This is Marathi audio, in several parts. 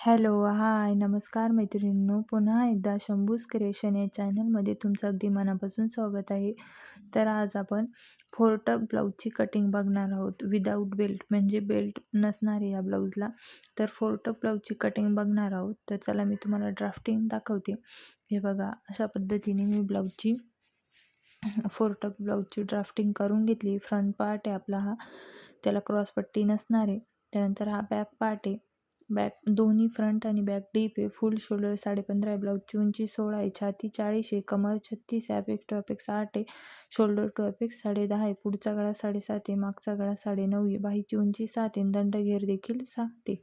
हॅलो, हाय, नमस्कार मैत्रिणींनो. पुन्हा एकदा शंभूज क्रिएशन या चॅनलमध्ये तुमचं अगदी मनापासून स्वागत आहे. तर आज आपण फोरटक ब्लाऊजची कटिंग बघणार आहोत. विदाऊट बेल्ट म्हणजे बेल्ट नसणार आहे या ब्लाऊजला. तर फोरटक ब्लाऊजची कटिंग बघणार आहोत. तर चला मी तुम्हाला ड्राफ्टिंग दाखवते. हे बघा अशा पद्धतीने मी ब्लाऊजची फोरटक ब्लाऊजची ड्राफ्टिंग करून घेतली. फ्रंट पार्ट आहे आपला हा. त्याला क्रॉसपट्टी नसणार आहे. त्यानंतर हा बॅक पार्ट आहे. बॅक दोन्ही फ्रंट आणि बॅक डीप आहे. फुल शोल्डर साडेपंधरा आहे. ब्लाऊजची उंची सोळा आहे. छाती चाळीस आहे. कमर छत्तीस आहे. अपेक्स टू अपेक्स आठ आहे. शोल्डर टू अपेक्स साडे दहा आहे. पुढचा गळा साडेसात आहे. मागचा गळा साडे नऊ आहे. बाहीची उंची सात आहे. दंड घेर देखील सात आहे.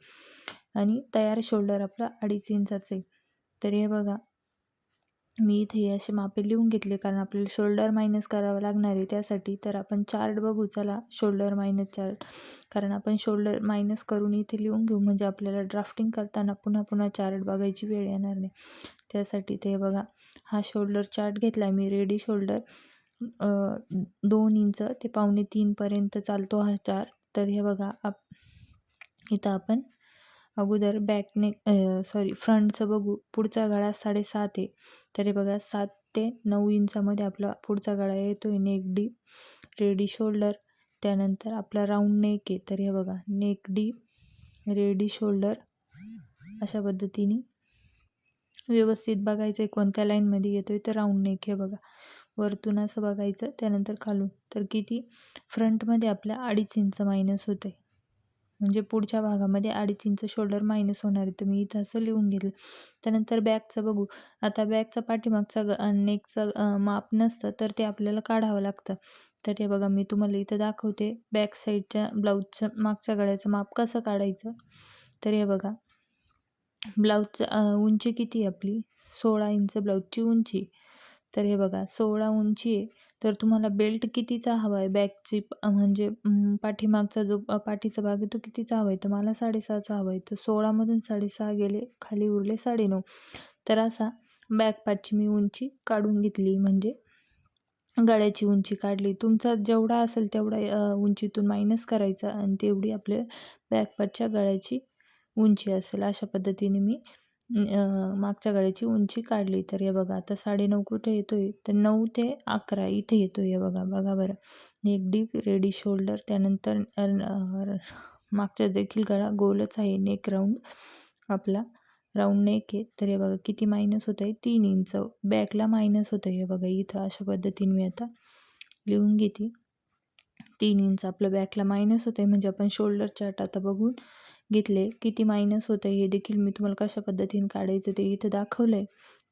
आणि तयार शोल्डर आपला अडीच इंचाचं आहे. तर हे बघा मी इथे असे मापे लिहून घेतले कारण आपल्याला शोल्डर मायनस करावं लागणार आहे त्यासाठी. तर आपण चार्ट बघू चला शोल्डर मायनस चार्ट कारण आपण शोल्डर मायनस करून इथे लिहून घेऊ म्हणजे आपल्याला ड्राफ्टिंग करताना पुन्हा पुन्हा चार्ट बघायची वेळ येणार नाही. त्यासाठी ते बघा. हा शोल्डर चार्ट घेतला मी रेडी शोल्डर दोन इंच ते पावणे तीनपर्यंत चालतो हा चार्ट तर हे बघा आप इथं आपण अगोदर बॅकने सॉरी फ्रंटचं बघू. पुढचा गळा साडेसात आहे. तरी बघा सात ते नऊ इंचामध्ये आपला पुढचा गळा येतो आहे नेक डी रेडी शोल्डर त्यानंतर आपला राऊंड नेक आहे. तर हे बघा नेक डी रेडी शोल्डर अशा पद्धतीने व्यवस्थित बघायचं आहे कोणत्या लाईनमध्ये येतो आहे तर राऊंड नेक हे बघा. वरतून असं बघायचं त्यानंतर खालून. तर किती? फ्रंटमध्ये आपल्या अडीच इंच मायनस होतं आहे म्हणजे पुढच्या भागामध्ये अडीच इंच शोल्डर मायनस होणार आहे. तर मी इथं असं लिहून घेतलं. त्यानंतर बॅकचं बघू. आता बॅकचा पाठीमागचा ग नेकचं माप नसतं तर ते आपल्याला काढावं लागतं. तर हे बघा मी तुम्हाला इथं दाखवते. बॅक साईडच्या ब्लाऊजचं मागच्या गळ्याचं माप कसं काढायचं? तर हे बघा. ब्लाऊजचं उंची किती आहे आपली? सोळा इंच ब्लाऊजची उंची. तर हे बघा सोळा उंची आहे. तर तुम्हाला बेल्ट कितीचा हवा आहे? बॅकची म्हणजे पाठीमागचा जो पाठीचा भाग आहे तो कितीचा हवा आहे? तर मला साडेसहाचा हवा आहे. तर सोळामधून साडेसहा गेले खाली उरले साडेनऊ. तर असा बॅक पाठची मी उंची काढून घेतली म्हणजे गळ्याची उंची काढली. तुमचा जेवढा असेल तेवढा उंचीतून मायनस करायचा आणि तेवढी आपल्या बॅकपाटच्या गळ्याची उंची असेल. अशा पद्धतीने मी मागच्या गळ्याची उंची काढली तर हे बघा आता साडेनऊ कुठे येतो आहे तर नऊ ते अकरा इथे येतो आहे बघा बघा बरं. एक डीप रेडी शोल्डर त्यानंतर मागच्या देखील गळा गोलच आहे नेक राऊंड आपला राऊंड नेक आहे. तर हे बघा किती मायनस होत आहे तीन इंच बॅकला मायनस होतं आहे हे बघा इथं अशा पद्धतीने मी आता लिहून घेते. तीन इंच आपलं बॅकला मायनस होतं आहे म्हणजे आपण शोल्डर चार्ट आता बघून घेतले. किती मायनस होतं हे देखील मी तुम्हाला कशा पद्धतीने काढायचं ते इथं दाखवलं आहे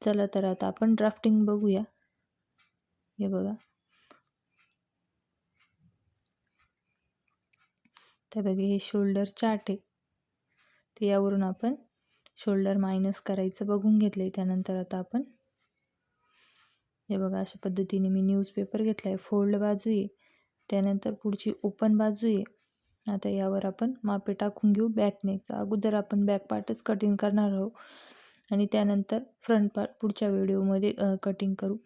चला तर आता आपण ड्राफ्टिंग बघूया. हे बघा. त्या बघा हे शोल्डर चार्ट आहे. ते यावरून आपण शोल्डर मायनस करायचं बघून घेतलं आहे त्यानंतर आता आपण हे बघा अशा पद्धतीने मी न्यूजपेपर घेतला आहे फोल्ड बाजू आहे. त्यानंतर पुढची ओपन बाजू आहे. आता यावर आपण मापे टाकून घेऊ बॅक नेकचा. अगोदर आपण बॅक पार्टच कटिंग करणार आहोत. आणि त्यानंतर फ्रंट पार्ट पुढच्या व्हिडिओमध्ये कटिंग करू.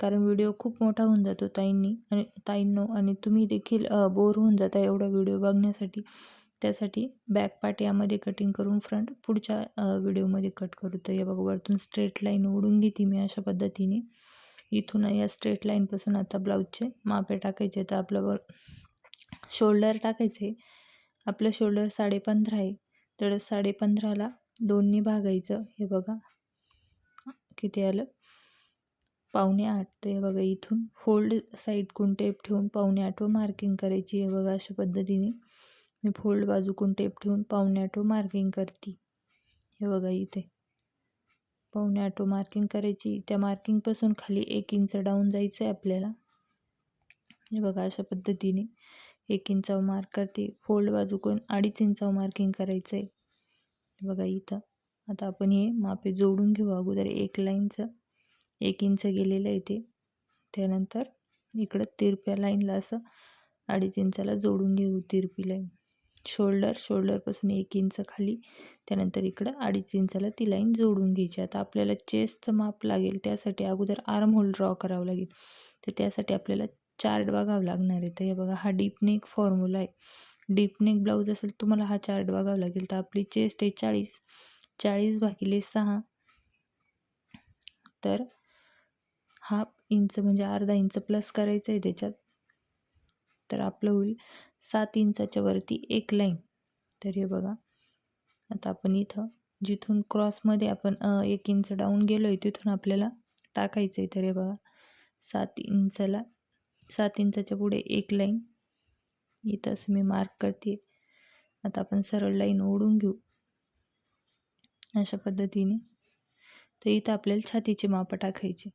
कारण व्हिडिओ खूप मोठा होऊन जातो ताईंनी. आणि ताईंनो आणि तुम्ही देखील बोर होऊन जाता एवढा व्हिडिओ बघण्यासाठी. त्यासाठी बॅक पार्ट यामध्ये कटिंग करून फ्रंट पुढच्या व्हिडिओमध्ये कट करू. तर या बघा वरतून स्ट्रेट लाईन ओढून घेते मी अशा पद्धतीने. इथून या स्ट्रेट लाईनपासून आता ब्लाऊजचे मापे टाकायचे. तर आपलं शोल्डर टाकायचे. आपलं शोल्डर साडेपंधरा आहे. तर साडेपंधराला दोन्ही भागायचं. हे बघा. किती आलं? पावणे आठ. ते हे बघा इथून फोल्ड साईडकून टेप ठेवून पावणे आठ व मार्किंग करायची. हे बघा अशा पद्धतीने मी फोल्ड बाजूकून टेप ठेवून पावणे आठ व मार्किंग करते. हे बघा इथे. पावणे आठ व मार्किंग करायची. त्या मार्किंगपासून खाली एक इंच डाऊन जायचं आहे आपल्याला. हे बघा अशा पद्धतीने. एक इंचाव मार्क करते. फोल्ड बाजूकडून अडीच इंचाव मार्किंग करायचं आहे बघा इथं. आता आपण हे मापे जोडून घेऊ अगोदर. एक लाईनचं एक इंच गेलेलं आहे ते. त्यानंतर इकडं तिरप्या लाईनला असं अडीच इंचाला जोडून घेऊ तिरपी लाईन शोल्डर शोल्डरपासून एक इंच खाली. त्यानंतर इकडं अडीच इंचाला ती लाईन जोडून घ्यायची. आता आपल्याला चेस्टचं माप लागेल. त्यासाठी अगोदर आर्म होल ड्रॉ करावं लागेल. तर त्यासाठी आपल्याला चार्ट बघावं लागणार आहे. तर हे बघा हा डीपनेक फॉर्म्युला आहे. डीपनेक ब्लाऊज असेल तुम्हाला हा चार्ट बघावा लागेल. तर आपली चेस्ट आहे चाळीस. चाळीस भागिले सहा. तर हाफ इंच म्हणजे अर्धा इंच प्लस करायचं आहे त्याच्यात. तर आपलं होईल सात इंचाच्या वरती एक लाईन तर हे बघा आता आपण इथं जिथून क्रॉसमध्ये आपण एक इंच डाऊन गेलो आहे तिथून आपल्याला टाकायचं आहे तर हे बघा सात इंचला सात इंचाच्या पुढे एक लाईन. इथं असं मी मार्क करते. आता आपण सरळ लाईन ओढून घेऊ. अशा पद्धतीने. तर इथं आपल्याला छातीची मापं टाकायची.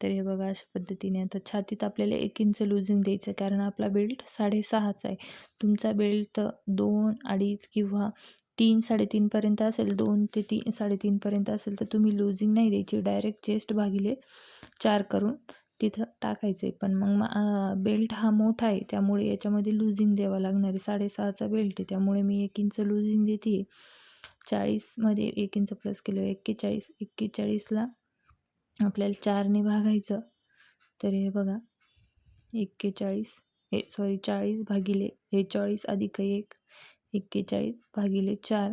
तर हे बघा अशा पद्धतीने आता छातीत आपल्याला एक इंच लुझिंग द्यायचं कारण आपला बेल्ट साडेसहाचा आहे. तुमचा बेल्ट दोन अडीच किंवा तीन साडेतीनपर्यंत असेल दोन ते तीन साडेतीनपर्यंत असेल तर तुम्ही लुझिंग नाही द्यायची. डायरेक्ट चेस्ट भागिले चार करून तिथं टाकायचं. आहे पण मग मा बेल्ट हा मोठा आहे. त्यामुळे याच्यामध्ये लुझिंग द्यावं लागणार आहे. साडेसहाचा बेल्ट आहे. त्यामुळे मी एक इंच लुझिंग देते. चाळीसमध्ये एक इंच प्लस केलं. एक्केचाळीस एक्केचाळीसला आपल्याला चारने भागायचं. तर हे बघा. एक्केचाळीस हे सॉरी चाळीस भागिले हे चाळीस अधिक एक एक्केचाळीस भागिले चार.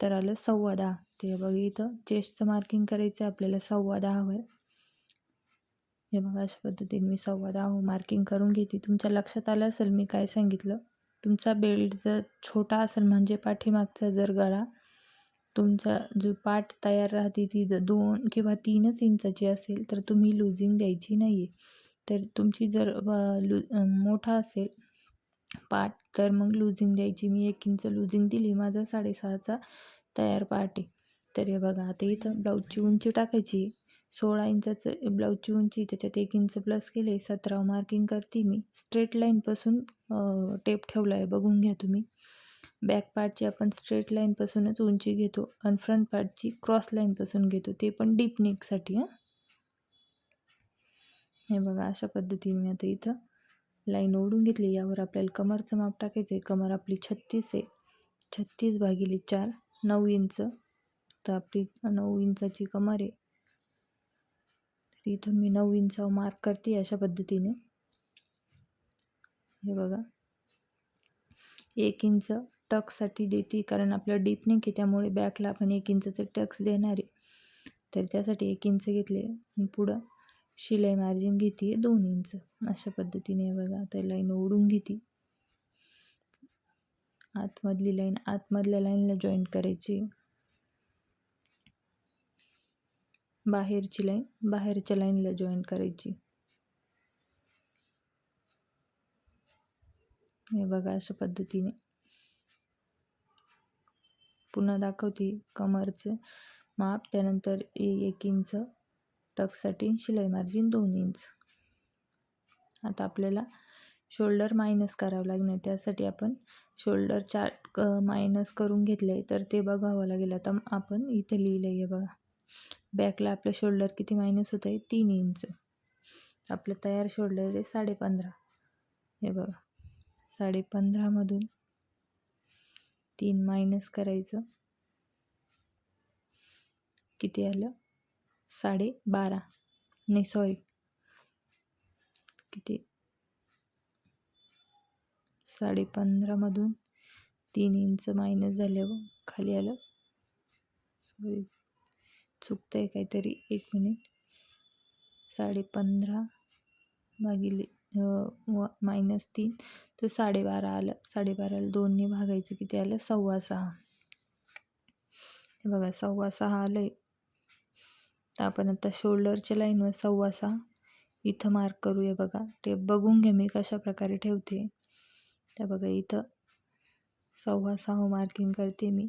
तर आलं सव्वा दहा. ते बघा इथं चेस्टचं मार्किंग करायचं आहे. आपल्याला सव्वा दहावर. हे बघा अशा पद्धतीने मी सव्वा दहा मार्किंग करून घेते. तुमच्या लक्षात आलं असेल मी काय सांगितलं? तुमचा बेल्ट जर छोटा असेल म्हणजे पाठीमागचा जर गळा तुमचा जो पाठ तयार राहते ती जर दोन किंवा तीनच इंचाची असेल तर तुम्ही लुझिंग द्यायची नाही आहे तर तुमची जर लु मोठा असेल पाठ तर मग लुझिंग द्यायची. मी एक इंच लुझिंग दिली माझा साडेसहाचा तयार पाठ आहे. तर हे बघा आता इथं ब्लाऊजची उंची टाकायची. सोळा इंचाचं ब्लाऊजची उंची त्याच्यात एक इंच प्लस केले सतरा मार्किंग करते मी. स्ट्रेट लाईनपासून टेप ठेवला आहे बघून घ्या तुम्ही. बॅक पार्टची आपण स्ट्रेट लाईनपासूनच उंची घेतो आणि फ्रंट पार्टची क्रॉस लाईनपासून घेतो. ते पण डीप नेकसाठी हां. हे बघा अशा पद्धतीने मी आता इथं लाईन ओढून घेतली. यावर आपल्याला कमरचं माप टाकायचं आहे. कमर आपली छत्तीस आहे. छत्तीस भागिले चार नऊ इंच. तर आपली नऊ इंचाची कमर आहे. इथून मी नऊ इंचावर मार्क करते अशा पद्धतीने. हे बघा. एक इंच टक्ससाठी देते कारण आपलं डीप नेक आहे त्यामुळे बॅकला आपण एक इंचचं टक्स देणार आहे. तर त्यासाठी एक इंच घेतले. आणि पुढं शिलाई मार्जिन घेते दोन इंच. अशा पद्धतीने बघा. तर लाईन ओढून घेते. आतमधली लाईन आतमधल्या लाईनला जॉईंट करायची. बाहेरची लाईन बाहेरच्या लाईनला जॉईन करायची. हे बघा अशा पद्धतीने. पुन्हा दाखवते कमरचं माप त्यानंतर एक इंच टकसाठी शिलाई मार्जिन दोन इंच. आता आपल्याला शोल्डर मायनस करावं लागणार त्यासाठी आपण शोल्डर चार्ट मायनस करून घेतले तर ते बघावं लागेल. आता आपण इथे लिहिलं आहे बघा. बॅकला आपलं शोल्डर किती मायनस होत आहे तीन इंच आपलं तयार शोल्डर आहे साडेपंधरा. हे बघा. साडेपंधरामधून तीन मायनस करायचं. किती आलं? साडे बारा नाही सॉरी किती? साडे पंधरामधून तीन इंच मायनस झाल्यावर खाली आलं. सॉरी चुकतं आहे काहीतरी. एक मिनिट साडे पंधरा भागिले मायनस तीन. तर साडेबारा आलं. साडेबाराला दोनने भागायचं किती आलं? सव्वा सहा. हे बघा सव्वा सहा आलं आहे तर आपण आता शोल्डरच्या लाईनवर सव्वा सहा. इथं मार्क करूया बघा. ते बघून घे मी कशा प्रकारे ठेवते. त्या बघा इथं सव्वा सहा मार्किंग करते मी.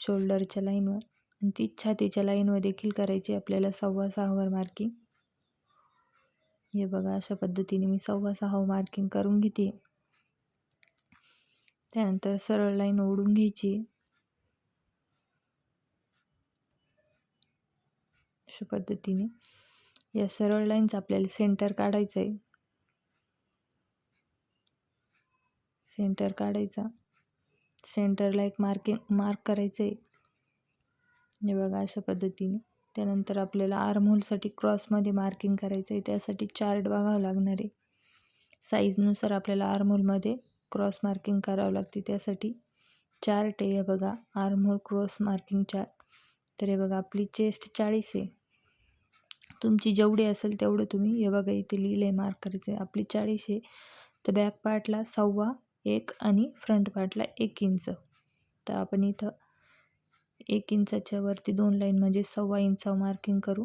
शोल्डरच्या लाईनवर आणि तीच छातीच्या लाईनवर देखील करायची आपल्याला सव्वा सहावर मार्किंग हे बघा अशा पद्धतीने मी सव्वा सहावर मार्किंग करून घेते. त्यानंतर सरळ लाईन ओढून घ्यायची. अशा पद्धतीने या सरळ लाईनचं आपल्याला सेंटर काढायचं आहे सेंटर काढायचा सेंटरला एक मार्किंग मार्क करायचं आहे हे बघा अशा पद्धतीने. त्यानंतर आपल्याला आर्मोलसाठी क्रॉसमध्ये मार्किंग करायचं आहे त्यासाठी चार्ट बघावं लागणार आहे. साईजनुसार आपल्याला आर्मोलमध्ये क्रॉस मार्किंग करावं लागते. त्यासाठी चार्ट आहे हे बघा. आर्मोल क्रॉस मार्किंग चार्ट तर हे बघा आपली चेस्ट चाळीस आहे. तुमची जेवढी असेल तेवढं तुम्ही हे बघा इथे लिहिलं आहे मार्क करायचं आहे आपली चाळीस आहे. तर बॅक पार्टला सव्वा एक आणि फ्रंट पार्टला एक इंच तर आपण इथं एक इंचाच्या वरती दोन लाईन म्हणजे सव्वा इंचा मार्किंग करू.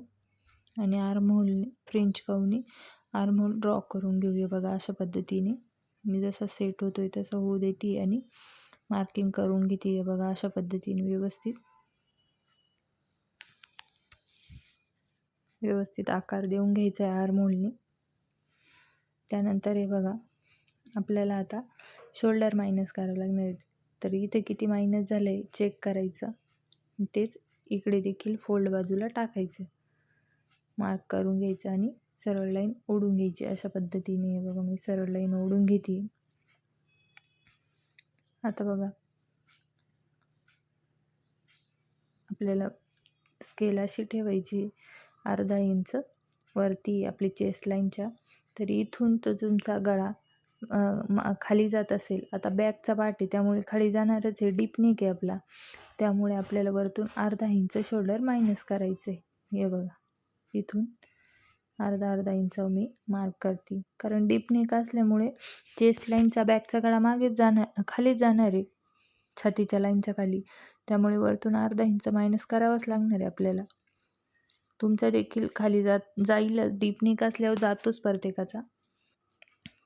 आणि आर्महोल फ्रेंच कवनी आर्महोल ड्रॉ करून घेऊया बघा अशा पद्धतीने. मी जसा सेट होतो आहे तसं होऊ देते आणि मार्किंग करून घेते बघा अशा पद्धतीने व्यवस्थित. व्यवस्थित आकार देऊन घ्यायचा आहे आर्महोलने त्यानंतर हे बघा आपल्याला आता शोल्डर मायनस करावं लागणार आहे. तर इथे किती मायनस झालं आहे चेक करायचं. तेच इकडे देखील फोल्ड बाजूला टाकायचं. मार्क करून घ्यायचं आणि सरळ लाईन ओढून घ्यायची. अशा पद्धतीने बघा मी सरळ लाईन ओढून घेते. आता बघा. आपल्याला स्केल अशी ठेवायची. अर्धा इंच वरती आपली चेस्ट लाईनच्या तर इथून तो तुमचा गळा खाली जात असेल. आता बॅगचा पार्ट आहे त्यामुळे खाली जाणारच आहे. डीप नेक आहे आपला. त्यामुळे आपल्याला वरतून अर्धा इंच शोल्डर मायनस करायचं आहे हे बघा. इथून अर्धा अर्धा इंच मी मार्क करते. कारण डीप नेक असल्यामुळे चेस्ट लाईनचा बॅकचा गळा मागेच जाणार खालीच जाणार आहे. छातीच्या लाईनच्या खाली. त्यामुळे वरतून अर्धा इंच मायनस करावाच लागणार आहे आपल्याला. तुमचा देखील खाली जात जाईलच डीप नेक असल्यावर जातोच प्रत्येकाचा.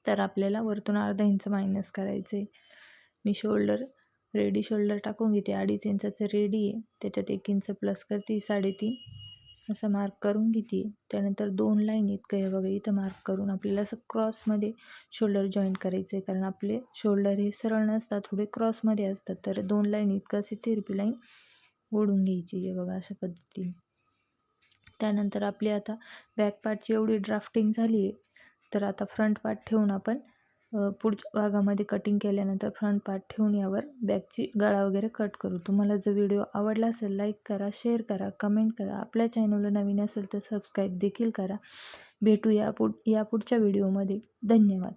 तर आपल्याला वरतून अर्धा इंच मायनस करायचं आहे मी शोल्डर रेडी शोल्डर टाकून घेते. अडीच इंचाचं रेडी आहे. त्याच्यात एक इंच प्लस करते साडेतीन. असं मार्क करून घेते. त्यानंतर दोन लाईन इतकं हे बघा इथं मार्क करून आपल्याला असं क्रॉसमध्ये शोल्डर जॉईंट करायचं आहे कारण आपले शोल्डर हे सरळ नसतात थोडे क्रॉसमध्ये असतात. तर दोन लाईन इतकं असे थिरपी लाईन ओढून घ्यायची आहे बघा अशा पद्धतीने. त्यानंतर आपली आता बॅक पार्टची एवढी ड्राफ्टिंग झाली आहे तर आता फ्रंट पार्ट ठेवून आपण पुढच्या भागामध्ये कटिंग केल्यानंतर फ्रंट पार्ट ठेवून यावर बॅकची गळा वगैरे कट करू. तुम्हाला जर व्हिडिओ आवडला असेल लाईक करा शेअर करा कमेंट करा. आपल्या चॅनलला नवीन असेल तर सबस्क्राईब देखील करा. भेटू या पुढ या पुढच्या व्हिडिओमध्ये धन्यवाद.